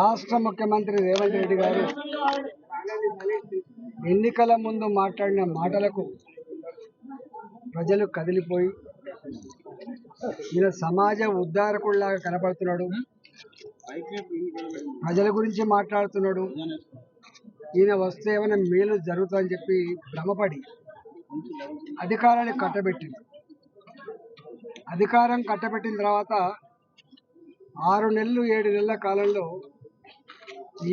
రాష్ట్ర ముఖ్యమంత్రి రేవంత్ రెడ్డి గారు ఎన్నికల ముందు మాట్లాడిన మాటలకు ప్రజలు కదిలిపోయి ఈయన సమాజ ఉద్ధారకుడిలాగా కనపడుతున్నాడు ప్రజల గురించి మాట్లాడుతున్నాడు. ఈయన వస్తే ఏమైనా మేలు జరుగుతుందని చెప్పి భ్రమపడి అధికారాన్ని కట్టబెట్టింది. అధికారం కట్టబెట్టిన తర్వాత ఆరు నెలలు ఏడు నెలల కాలంలో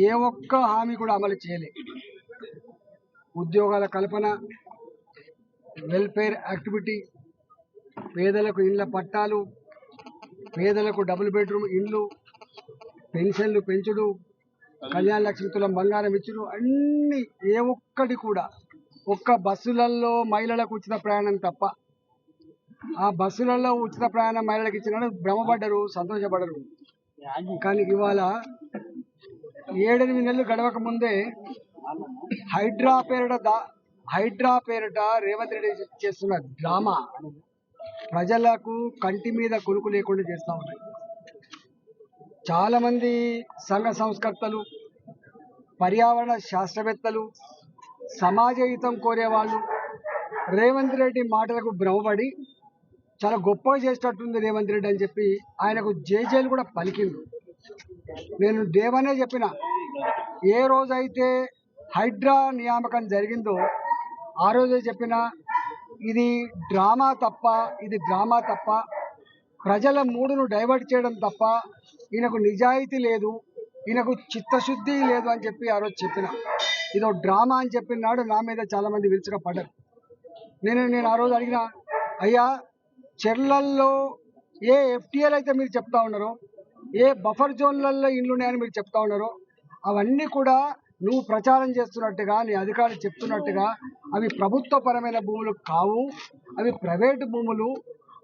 ఏ ఒక్క హామీ కూడా అమలు చేయలే. ఉద్యోగాల కల్పన వెల్ఫేర్ యాక్టివిటీ పేదలకు ఇండ్ల పట్టాలు పేదలకు డబుల్ బెడ్రూమ్ ఇండ్లు పెన్షన్లు పెంచుడు కళ్యాణ లక్ష్మి తులం బంగారం ఇచ్చుడు అన్నీ ఏ ఒక్కటి కూడా ఒక్క బస్సులలో మహిళలకు ఉచిత ప్రయాణం తప్ప ఆ బస్సులలో ఉచిత ప్రయాణం మహిళలకు ఇచ్చినాడు భ్రమపడ్డరు సంతోషపడరు. కానీ ఇవాళ ఏడెనిమిది నెలలు గడవక ముందే హైడ్రా పేరిట దా హైడ్రా పేరిట రేవంత్ రెడ్డి చేస్తున్న డ్రామా ప్రజలకు కంటి మీద కొనుకు లేకుండా చేస్తూ ఉన్నాయి. చాలామంది సంఘ సంస్కర్తలు పర్యావరణ శాస్త్రవేత్తలు సమాజ హితం కోరేవాళ్ళు రేవంత్ రెడ్డి మాటలకు భ్రమపడి చాలా గొప్పగా చేసేటట్టుంది రేవంత్ రెడ్డి అని చెప్పి ఆయనకు జేజేలు కూడా పలికిండు నేను దేవనే చెప్పిన. ఏ రోజైతే హైడ్రా నియామకం జరిగిందో ఆ రోజే చెప్పిన ఇది డ్రామా తప్ప ఇది డ్రామా తప్ప ప్రజల మూడును డైవర్ట్ చేయడం తప్ప ఈయనకు నిజాయితీ లేదు ఈయనకు చిత్తశుద్ధి లేదు అని చెప్పి ఆ రోజు చెప్పిన. ఇదో డ్రామా అని చెప్పినాడు నా మీద చాలామంది విరుచుగా పడ్డారు. నేను నేను ఆ రోజు అడిగిన అయ్యా చెర్లల్లో ఏ ఎఫ్టీఎల్ అయితే మీరు చెప్తా ఉన్నారో ఏ బఫర్ జోన్లలో ఇండ్లు ఉన్నాయని మీరు చెప్తా ఉన్నారో. అవన్నీ కూడా నువ్వు ప్రచారం చేస్తున్నట్టుగా నీ అధికారులు చెప్తున్నట్టుగా అవి ప్రభుత్వపరమైన భూములు కావు. అవి ప్రైవేటు భూములు.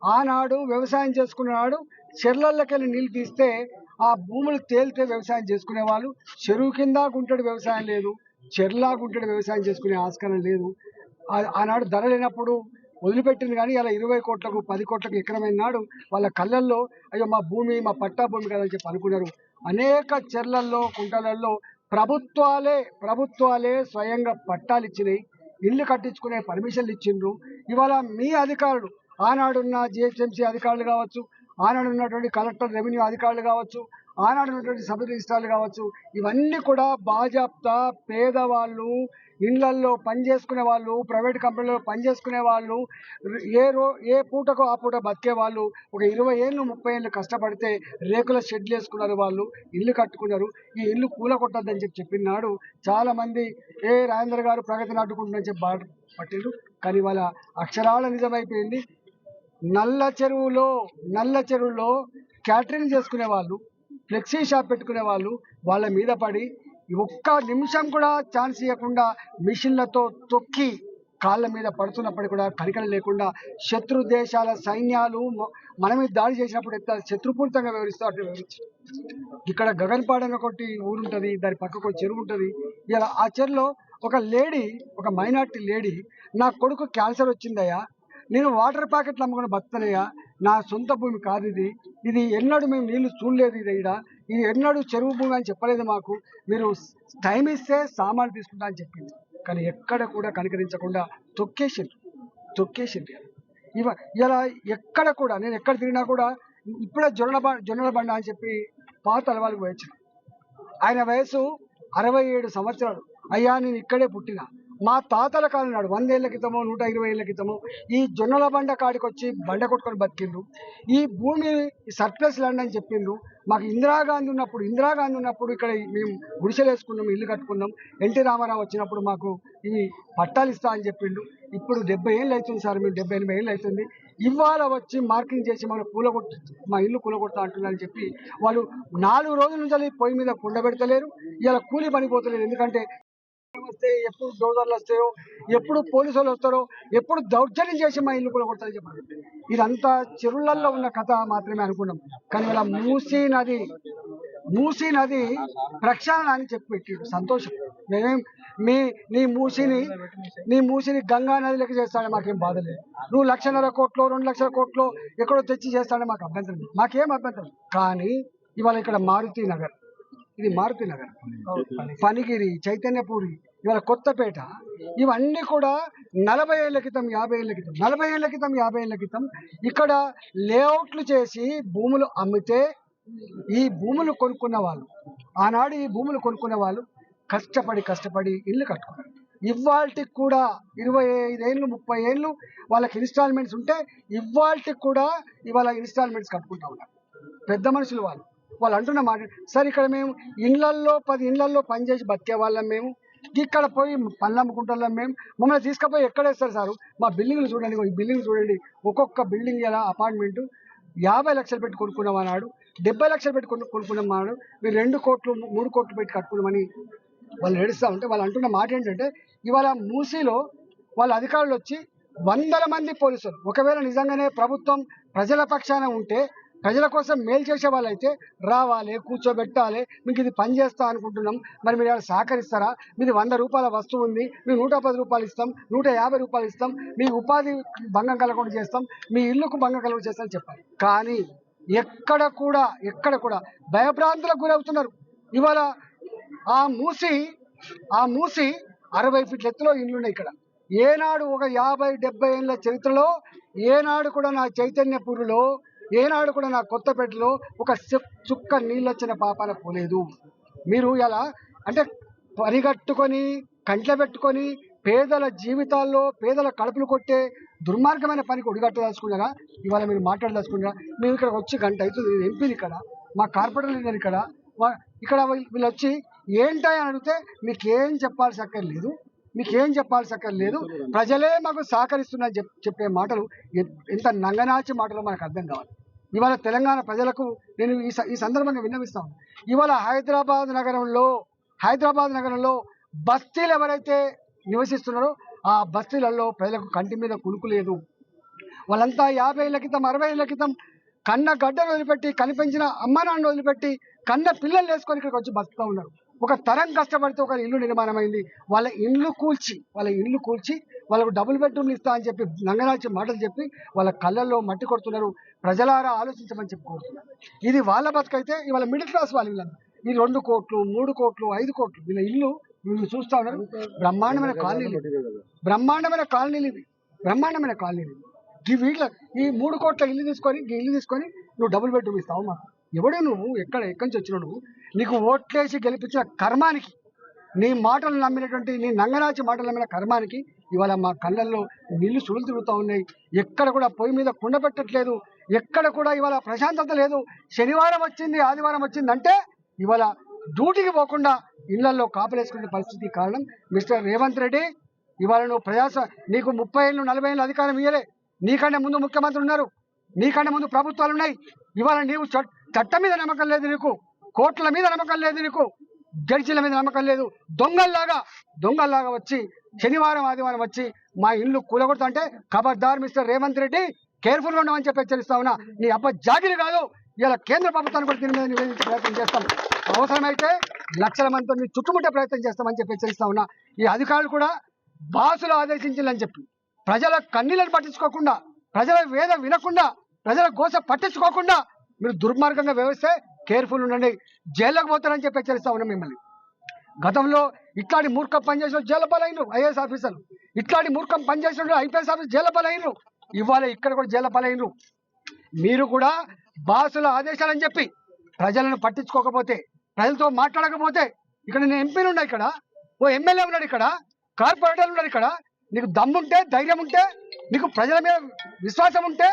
ఆనాడు వ్యవసాయం చేసుకున్నాడు చెర్లల్లోకెళ్ళి నీళ్ళు తీస్తే ఆ భూములు తేలితే వ్యవసాయం చేసుకునేవాళ్ళు. చెరువు కింద గుంటడి వ్యవసాయం లేదు. చెర్లా గుంటడి వ్యవసాయం చేసుకునే ఆస్కారం లేదు. ఆనాడు ధర లేనప్పుడు వదిలిపెట్టింది కానీ అలా ఇరవై కోట్లకు పది కోట్లకు ఎకరమైన నాడు వాళ్ళ కళ్ళల్లో అయ్యో మా భూమి మా పట్టా భూమి కదా అని చెప్పి అనుకున్నారు. అనేక చెర్లల్లో కుంటలల్లో ప్రభుత్వాలే ప్రభుత్వాలే స్వయంగా పట్టాలు ఇచ్చినాయి ఇల్లు కట్టించుకునే పర్మిషన్లు ఇచ్చిండ్రు. ఇవాళ మీ అధికారులు ఆనాడున్న జిహెచ్ఎంసీ అధికారులు కావచ్చు ఆనాడు ఉన్నటువంటి కలెక్టర్ రెవెన్యూ అధికారులు కావచ్చు ఆనాడు ఉన్నటువంటి సబ్ రిజిస్ట్రార్లు కావచ్చు ఇవన్నీ కూడా బాజాప్తా పేదవాళ్ళు ఇళ్ళల్లో పనిచేసుకునే వాళ్ళు ప్రైవేట్ కంపెనీలో పనిచేసుకునే వాళ్ళు ఏ రో ఏ పూటకు ఆ పూట బతికే వాళ్ళు ఒక ఇరవై ఏళ్ళు ముప్పై ఏళ్ళు కష్టపడితే రేకుల షెడ్లు వేసుకున్నారు వాళ్ళు ఇల్లు కట్టుకున్నారు ఈ ఇల్లు కూల కొట్టద్దని చెప్పి చెప్పినాడు. చాలామంది ఏ రాజేంద్ర గారు ప్రగతి అడ్డుకుంటుందని చెప్పి బాధ పట్టిండు కానీ వాళ్ళ అక్షరాల నిజమైపోయింది. నల్ల చెరువులో నల్ల చెరువులో క్యాటరింగ్ చేసుకునే వాళ్ళు ఫ్లెక్సీ షాప్ పెట్టుకునే వాళ్ళు వాళ్ళ మీద పడి ఒక్క నిమిషం కూడా ఛాన్స్ ఇవ్వకుండా మిషన్లతో తొక్కి కాళ్ళ మీద పడుతున్నప్పటికీ కూడా కనికరం లేకుండా శత్రు దేశాల సైన్యాలు మన మీద దాడి చేసినప్పుడు ఎంత శత్రుపూరితంగా వివరిస్తూ ఇక్కడ గగన్పాడ్ అని ఒకటి ఊరుంటుంది దాని పక్కకు ఒక చెరువు ఉంటుంది. ఇలా ఆ చెరువులో ఒక లేడీ ఒక మైనార్టీ లేడీ నా కొడుకు క్యాన్సర్ వచ్చిందయ్యా నేను వాటర్ ప్యాకెట్లు అమ్ముకుని బతుకుతానయ్యా నా సొంత భూమి కాదు ఇది ఇది ఎన్నడూ మేము నీళ్ళు చూడలేదు ఇది ఇక్కడ ఇది ఎన్నడూ చెరువు భూమి అని చెప్పలేదు మాకు. మీరు టైం ఇస్తే సామాన్లు తీసుకుంటా అని చెప్పింది. కానీ ఎక్కడ కూడా కనికరించకుండా తొక్కేసిండ్రు. తొక్కేసిండ్రు ఇవ ఇలా ఎక్కడ కూడా నేను ఎక్కడ తిరిగినా కూడా ఇప్పుడే జొన్నల బ జొన్నల బండ అని చెప్పి పాత అలవాళ్ళకి పోయొచ్చిన. ఆయన వయసు అరవై ఏడు సంవత్సరాలు. అయ్యా నేను ఇక్కడే పుట్టిన. మా తాతల కాలం నాడు వందేళ్ళ క్రితమో నూట ఇరవై ఏళ్ళ క్రితమో ఈ జొన్నల బండ కాడికి వచ్చి బండ కొట్టుకొని బతికిండ్రు. ఈ భూమి సర్ప్లస్ ల్యాండ్ అని చెప్పిండ్రు. మాకు ఇందిరాగాంధీ ఉన్నప్పుడు ఇందిరాగాంధీ ఉన్నప్పుడు ఇక్కడ మేము గుడిసెలు వేసుకున్నాం ఇల్లు కట్టుకున్నాం. ఎన్టీ రామారావు వచ్చినప్పుడు మాకు ఇవి పట్టాలు ఇస్తా అని చెప్పిండు. ఇప్పుడు డెబ్బై ఏళ్ళు అవుతుంది సార్ మేము డెబ్బై ఎనభై ఏళ్ళు అవుతుంది. ఇవాళ వచ్చి మార్కింగ్ చేసి మన కూలగొట్టు మా ఇల్లు కూలగొడతా అంటున్నారని చెప్పి వాళ్ళు నాలుగు రోజుల నుంచి పొయ్యి మీద కుండ పెడతలేరు. ఇలా కూలి పనిపోతలేరు ఎందుకంటే వస్తే ఎప్పుడు డోజర్లు వస్తాయో ఎప్పుడు పోలీసు వాళ్ళు వస్తారో ఎప్పుడు దౌర్జన్యం చేసి మా ఇల్లు కూడా కొడతారని చెప్పారు ఇదంతా చెరువులలో ఉన్న కథ మాత్రమే అనుకున్నాం. కానీ ఇలా మూసీ నది మూసీ నది ప్రక్షాళన అని చెప్పి పెట్టాడు. సంతోషం. మేమేం మీ నీ మూసిని నీ మూసిని గంగా నది లెక్క చేస్తాడే మాకేం బాధ లేదు. నువ్వు లక్షన్నర కోట్లు రెండు లక్షల కోట్లు ఎక్కడో తెచ్చి చేస్తాడే మాకు అభ్యంతరం మాకేం అభ్యంతరం లేదు. కానీ ఇవాళ ఇక్కడ మారుతి నగర్. ఇది మారుతి నగర్. పనిగిరి చైతన్యపూరి ఇవాళ కొత్తపేట. ఇవన్నీ కూడా నలభై ఏళ్ళ క్రితం యాభై ఏళ్ళ క్రితం నలభై ఏళ్ళ క్రితం యాభై ఏళ్ళ క్రితం ఇక్కడ లేఅవుట్లు చేసి భూములు అమ్మితే ఈ భూములు కొనుక్కున్న వాళ్ళు ఆనాడు ఈ భూములు కొనుక్కున్న వాళ్ళు కష్టపడి కష్టపడి ఇల్లు కట్టుకున్నారు. ఇవాళకి కూడా ఇరవై ఐదేళ్ళు ముప్పై ఏళ్ళు వాళ్ళకి ఇన్స్టాల్మెంట్స్ ఉంటే ఇవాళకి కూడా ఇవాళ ఇన్స్టాల్మెంట్స్ కట్టుకుంటా ఉన్నారు. పెద్ద మనుషులు వాళ్ళు. వాళ్ళు అంటున్న మాట. సార్ ఇక్కడ మేము ఇండ్లల్లో పది ఇండ్లల్లో పనిచేసి బతికే వాళ్ళం మేము. ఇక్కడ పోయి పళ్ళు అమ్ముకుంటున్నాం మేము. మమ్మల్ని తీసుకుపోయి ఎక్కడేస్తారు సార్? మా బిల్డింగ్లు చూడండి ఈ బిల్డింగ్ చూడండి. ఒక్కొక్క బిల్డింగ్ ఎలా అపార్ట్మెంట్? యాభై లక్షలు పెట్టి కొనుక్కున్నాం అన్నాడు. డెబ్బై లక్షలు పెట్టి కొను కొనుక్కున్నాం అన్నాడు. మీరు రెండు కోట్లు మూడు కోట్లు పెట్టి కట్టుకున్నామని వాళ్ళు ఏడుస్తూ ఉంటే వాళ్ళు అంటున్న మాట ఏంటంటే ఇవాళ మూసీలో వాళ్ళ అధికారులు వచ్చి వందల మంది పోలీసులు. ఒకవేళ నిజంగానే ప్రభుత్వం ప్రజల పక్షాన ఉంటే ప్రజల కోసం మేలు చేసే వాళ్ళైతే రావాలి కూర్చోబెట్టాలి మీకు ఇది పని చేస్తా అనుకుంటున్నాం. మరి మీరు ఏమైనా సహకరిస్తారా? మీది వంద రూపాయల వస్తువు ఉంది మేము నూట పది రూపాయలు ఇస్తాం నూట యాభై రూపాయలు ఇస్తాం మీ ఉపాధి భంగం కలగకుండా చేస్తాం మీ ఇల్లుకు భంగం కలగకుండా చేస్తాం చెప్పాలి. కానీ ఎక్కడ కూడా ఎక్కడ కూడా భయభ్రాంతులకు గురవుతున్నారు. ఇవాళ ఆ మూసి ఆ మూసి అరవై ఫీట్ల ఎత్తులో ఇల్లున్నాయి ఇక్కడ. ఏనాడు ఒక యాభై డెబ్బై ఏళ్ళ చరిత్రలో ఏనాడు కూడా నా చైతన్యపూరులో ఏనాడు కూడా నా కొత్తపేటలో ఒక చుక్క నీళ్ళు వచ్చిన పాపాన పోలేదు. మీరు ఇలా అంటే పరిగట్టుకొని కంట్లో పెట్టుకొని పేదల జీవితాల్లో పేదల కడుపులు కొట్టే దుర్మార్గమైన పనికి ఒడిగట్టదలుచుకున్నారా? ఇవాళ మీరు మాట్లాడదలుచుకున్నారా? మేము ఇక్కడ వచ్చి గంట అవుతుంది. నేను ఎంపీని ఇక్కడ మా కార్పొరేటర్ నేను ఇక్కడ. ఇక్కడ వీళ్ళు వచ్చి ఏంటని అడిగితే మీకేం చెప్పాల్సి అక్కర్లేదు మీకేం చెప్పాల్సి అక్కర్లేదు ప్రజలే మాకు సహకరిస్తున్నారని చెప్ చెప్పే మాటలు ఎంత నంగనాచి మాటలు మనకు అర్థం కావాలి. ఇవాళ తెలంగాణ ప్రజలకు నేను ఈ స- ఈ సందర్భంగా విన్నవిస్తాను. ఇవాళ హైదరాబాద్ నగరంలో హైదరాబాద్ నగరంలో బస్తీలు ఎవరైతే నివసిస్తున్నారో ఆ బస్తీలలో ప్రజలకు కంటి మీద కునుకు లేదు. వాళ్ళంతా యాభై ఏళ్ళ క్రితం అరవై ఏళ్ళ క్రితం కన్న గడ్డలు వదిలిపెట్టి కనిపించిన అమ్మ నాన్న వదిలిపెట్టి కన్న పిల్లలు వేసుకొని ఇక్కడికి వచ్చి బతుకుతూ ఉన్నారు. ఒక తరం కష్టపడితే ఒక ఇల్లు నిర్మాణమైంది. వాళ్ళ ఇల్లు కూల్చి వాళ్ళ ఇల్లు కూల్చి వాళ్ళకు డబుల్ బెడ్రూమ్లు ఇస్తా అని చెప్పి నంగనాచి మాటలు చెప్పి వాళ్ళ కళ్ళల్లో మట్టి కొడుతున్నారు. ప్రజలారా ఆలోచించమని చెప్పి కోరుతున్నారు ఇది వాళ్ళ బతుకైతే ఇవాళ మిడిల్ క్లాస్ వాళ్ళు వీళ్ళంతా ఈ రెండు కోట్లు మూడు కోట్లు ఐదు కోట్లు వీళ్ళ ఇల్లు వీళ్ళు చూస్తా ఉన్నారు. బ్రహ్మాండమైన కాలనీలు బ్రహ్మాండమైన కాలనీలు ఇవి. బ్రహ్మాండమైన కాలనీలు ఇవి. ఈ వీళ్ళ ఈ మూడు కోట్ల ఇల్లు తీసుకొని ఈ ఇల్లు తీసుకొని నువ్వు డబుల్ బెడ్రూమ్ ఇస్తావు మాకు ఎవడే నువ్వు ఎక్కడ ఎక్కడి నుంచి వచ్చినావు నువ్వు నీకు ఓట్లేసి గెలిపించిన కర్మానికి నీ మాటలు నమ్మినటువంటి నీ నంగనాచి మాటలు నమ్మిన కర్మానికి ఇవాళ మా కళ్ళల్లో నీళ్ళు సుడులు తిరుగుతూ ఉన్నాయి. ఎక్కడ కూడా పొయ్యి మీద కుండ పెట్టట్లేదు. ఎక్కడ కూడా ఇవాళ ప్రశాంతత లేదు. శనివారం వచ్చింది ఆదివారం వచ్చింది అంటే ఇవాళ డ్యూటీకి పోకుండా ఇళ్ళలో కాపలేసుకునే పరిస్థితి కారణం మిస్టర్ రేవంత్ రెడ్డి. ఇవాళ నువ్వు ప్రజాస నీకు ముప్పై ఏళ్ళు నలభై ఏళ్ళు అధికారం ఇయ్యలే. నీకంటే ముందు ముఖ్యమంత్రి ఉన్నారు. నీకంటే ముందు ప్రభుత్వాలు ఉన్నాయి. ఇవాళ నీవు చట్టం మీద నమ్మకం లేదు నీకు. కోట్ల మీద నమ్మకం లేదు నీకు. జడ్జీల మీద నమ్మకం లేదు. దొంగల్లాగా దొంగల్లాగా వచ్చి శనివారం ఆదివారం వచ్చి మా ఇల్లు కూలగొడతా అంటే ఖబర్దార్ మిస్టర్ రేవంత్ రెడ్డి కేర్ఫుల్గా ఉండమని చెప్పి హెచ్చరిస్తా ఉన్నా. నీ అబ్బ జాగిరి కాదు. ఇలా కేంద్ర ప్రభుత్వాన్ని కూడా దీని మీద నివేదించే ప్రయత్నం చేస్తాం. అవసరమైతే లక్షల మందితో నీ చుట్టుముట్టే ప్రయత్నం చేస్తామని చెప్పి హెచ్చరిస్తా ఉన్నా. ఈ అధికారులు కూడా బాసులు ఆదేశించాలని చెప్పి. ప్రజల కన్నీళ్ళని పట్టించుకోకుండా ప్రజల వేద వినకుండా ప్రజల గోస పట్టించుకోకుండా మీరు దుర్మార్గంగా వ్యవస్థే కేర్ఫుల్ ఉండండి. జైల్లోకి పోతారని చెప్పి హెచ్చరిస్తా ఉన్నాం మిమ్మల్ని. గతంలో ఇట్లాంటి మూర్ఖం పనిచేసిన జైలు పాలైనరు ఐఏఎస్ ఆఫీసర్లు. ఇట్లాంటి మూర్ఖం పనిచేసిన ఐపీఎస్ ఆఫీసర్ జైలు పాలైనరు ఇవాళ ఇక్కడ కూడా జైలు పాలైనరు మీరు కూడా బాసుల ఆదేశాలని చెప్పి ప్రజలను పట్టించుకోకపోతే ప్రజలతో మాట్లాడకపోతే ఇక్కడ నేను ఎంపీలు ఉన్నా ఇక్కడ ఓ ఎమ్మెల్యే ఉన్నాడు ఇక్కడ కార్పొరేటర్లు ఉన్నారు ఇక్కడ. నీకు దమ్ముంటే ధైర్యం ఉంటే నీకు ప్రజల మీద విశ్వాసం ఉంటే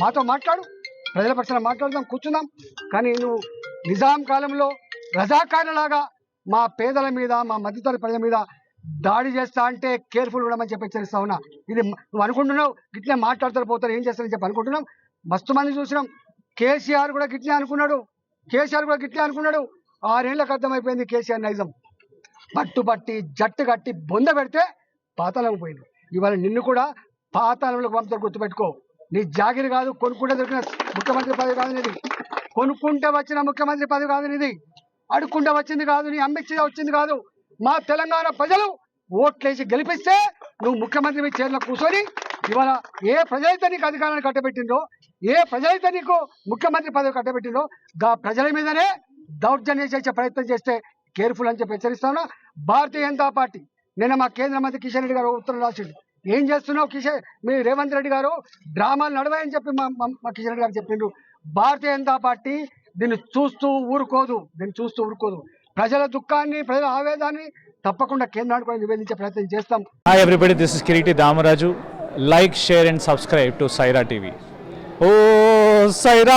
మాతో మాట్లాడు. ప్రజల పక్షాన మాట్లాడదాం కూర్చుందాం. కానీ నువ్వు నిజాం కాలంలో రజాకారులాగా మా పేదల మీద మా మధ్యతర ప్రజల మీద దాడి చేస్తా అంటే కేర్ఫుల్ ఉండమని చెప్పి హెచ్చరిస్తా ఉన్నా. ఇది నువ్వు అనుకుంటున్నావు గిట్లే మాట్లాడతారు పోతారు ఏం చేస్తారని చెప్పి అనుకుంటున్నాం. మస్తు మంది చూసినాం. కేసీఆర్ కూడా గిట్లే అనుకున్నాడు. కేసీఆర్ కూడా గిట్లే అనుకున్నాడు. ఆరేళ్ళకు అర్థమైపోయింది కేసీఆర్ నైజం. పట్టుబట్టి జట్టు కట్టి బొంద పెడితే పాతాళం పోయింది ఇవాళ నిన్ను కూడా పాతాళంలోకి పంపుతారు గుర్తుపెట్టుకో. నీ జాగిరి కాదు కొనుక్కుంటే దొరికిన ముఖ్యమంత్రి పదవి కాదు నీది. కొనుక్కుంటే వచ్చిన ముఖ్యమంత్రి పదవి కాదు నీది. అడుక్కుంటే వచ్చింది కాదు నీ అమ్మిచ్చి వచ్చింది కాదు. మా తెలంగాణ ప్రజలు ఓట్లేసి గెలిపిస్తే నువ్వు ముఖ్యమంత్రి మీ చేతిలో కూర్చొని ఇవాళ ఏ ప్రజలైతే నీకు అధికారాన్ని కట్టబెట్టిందో ఏ ప్రజలైతే నీకు ముఖ్యమంత్రి పదవి కట్టబెట్టిందో గా ప్రజల మీదనే దౌర్జన్యం చేసే ప్రయత్నం చేస్తే కేర్ఫుల్ అని చెప్పి హెచ్చరిస్తాను భారతీయ జనతా పార్టీ నిన్న మా కేంద్ర మంత్రి కిషన్ రెడ్డి గారు ఉత్తరం రాసిండు. ఏం చేస్తున్నావు కిషన్? మీ రేవంత్ రెడ్డి గారు డ్రామాలు నడవాయని చెప్పి మా కిషన్ రెడ్డి గారు చెప్పిండ్రు. భారతీయ జనతా పార్టీ దీన్ని చూస్తూ ఊరుకోదు. దీన్ని చూస్తూ ఊరుకోదు. ప్రజల దుఃఖాన్ని ప్రజల ఆవేదాన్ని తప్పకుండా కేంద్రానికి కూడా నివేదించే ప్రయత్నం చేస్తాం. Hi everybody this is Kireeti Damaraju like share and subscribe to Saira TV oh Sye Raa